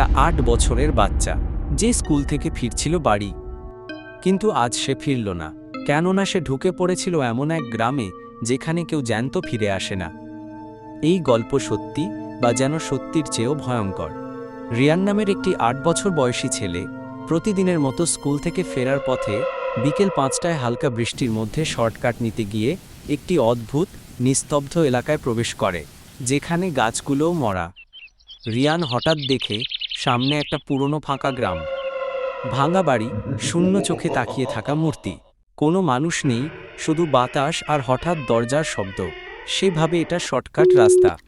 একটা আট বছরের বাচ্চা, যে স্কুল থেকে ফিরছিল বাড়ি। কিন্তু আজ সে ফিরল না। কেননা সে ঢুকে পড়েছিল এমন এক গ্রামে, যেখানে কেউ জ্যান্ত ফিরে আসে না। এই গল্প সত্যি বা যেন সত্যির চেয়েও ভয়ঙ্কর। রিয়ান নামের একটি আট বছর বয়সী ছেলে, প্রতিদিনের মতো স্কুল থেকে ফেরার পথে বিকেল পাঁচটায় হালকা বৃষ্টির মধ্যে শর্টকাট নিতে গিয়ে একটি অদ্ভুত, নিস্তব্ধ এলাকায় প্রবেশ করে, যেখানে গাছগুলোও মরা। রিয়ান হঠাৎ দেখে সামনে একটা পুরনো ফাঁকা গ্রাম। ভাঙা বাড়ি, শূন্য চোখে তাকিয়ে থাকা মূর্তি। কোনো মানুষ নেই, শুধু বাতাস আর হঠাৎ দরজার শব্দ। সেভাবে এটা শর্টকাট রাস্তা।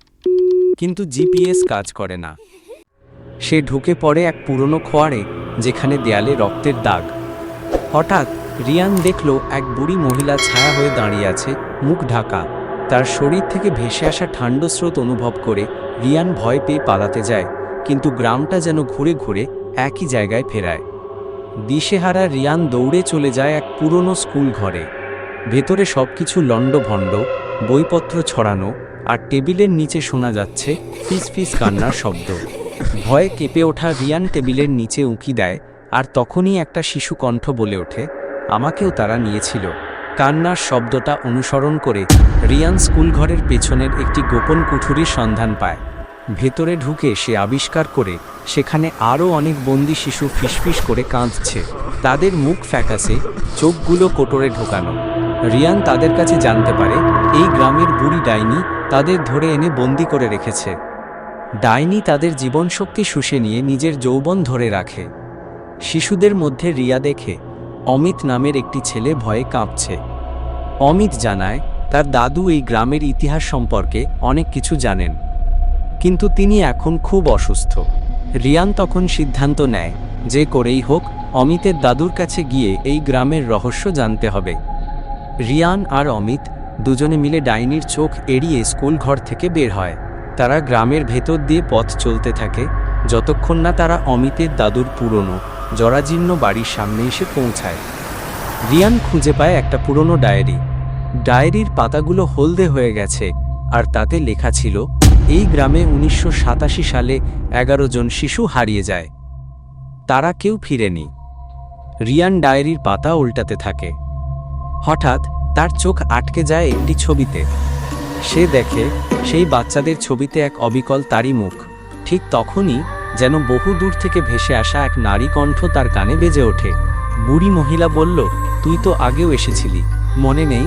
কিন্তু জিপিএস কাজ করে না। সে ঢুকে পড়ে এক পুরনো খোয়ারে, যেখানে দেয়ালে রক্তের দাগ। হঠাৎ রিয়ান দেখল এক বুড়ি মহিলা ছায়া হয়ে দাঁড়িয়ে আছে, মুখ ঢাকা। তার শরীর থেকে ভেসে আসা ঠান্ড স্রোত অনুভব করে রিয়ান ভয় পেয়ে পালাতে যায়। কিন্তু গ্রামটা যেন ঘুরে ঘুরে একই জায়গায় ফেরায়। দিশেহারা রিয়ান দৌড়ে চলে যায় এক পুরনো স্কুল ঘরে। ভেতরে সব সবকিছু লণ্ডভণ্ড, বইপত্র ছড়ানো আর টেবিলের নিচে শোনা যাচ্ছে ফিস ফিস কান্নার শব্দ। ভয়ে কেঁপে ওঠা রিয়ান টেবিলের নিচে উঁকি দেয় আর তখনই একটা শিশু কণ্ঠ বলে ওঠে, আমাকেও তারা নিয়েছিল। কান্নার শব্দটা অনুসরণ করে রিয়ান স্কুল ঘরের পেছনের একটি গোপন কুঠুরির সন্ধান পায়। ভেতরে ঢুকে সে আবিষ্কার করে সেখানে আরও অনেক বন্দি শিশু ফিসফিস করে কাঁদছে। তাদের মুখ ফ্যাকাসে, চোখগুলো কোটরে ঢোকানো। রিয়ান তাদের কাছে জানতে পারে, এই গ্রামের বুড়ি ডাইনি তাদের ধরে এনে বন্দি করে রেখেছে। ডাইনি তাদের জীবনশক্তি শুষে নিয়ে নিজের যৌবন ধরে রাখে। শিশুদের মধ্যে রিয়া দেখে, অমিত নামের একটি ছেলে ভয়ে কাঁপছে। অমিত জানায়, তার দাদু এই গ্রামের ইতিহাস সম্পর্কে অনেক কিছু জানেন। কিন্তু তিনি এখন খুব অসুস্থ। রিয়ান তখন সিদ্ধান্ত নেয়, যে করেই হোক, অমিতের দাদুর কাছে গিয়ে এই গ্রামের রহস্য জানতে হবে। রিয়ান আর অমিত দুজনে মিলে ডাইনির চোখ এড়িয়ে স্কুল ঘর থেকে বের হয়। তারা গ্রামের ভেতর দিয়ে পথ চলতে থাকে, যতক্ষণ না তারা অমিতের দাদুর পুরনো, জরাজীর্ণ বাড়ির সামনে এসে পৌঁছায়। রিয়ান খুঁজে পায় একটা পুরনো ডায়েরি। ডায়েরির পাতাগুলো হলদে হয়ে গেছে। আর তাতে লেখা ছিল, এই গ্রামে উনিশশো সাতাশি সালে এগারো জন শিশু হারিয়ে যায়। তারা কেউ ফিরেনি। রিয়ান ডায়েরির পাতা উল্টাতে থাকে। হঠাৎ তার চোখ আটকে যায় একটি ছবিতে। সে দেখে সেই বাচ্চাদের ছবিতে এক অবিকল তারই মুখ। ঠিক তখনই যেন বহু দূর থেকে ভেসে আসা এক নারী কণ্ঠ তার কানে বেজে ওঠে। বুড়ি মহিলা বলল, তুই তো আগেও এসেছিলি। মনে নেই?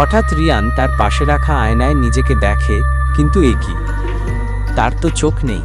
হঠাৎ রিয়ান তার পাশে রাখা আয়নায় নিজেকে দেখে, কিন্তু এ কি? তার তো চোখ নেই।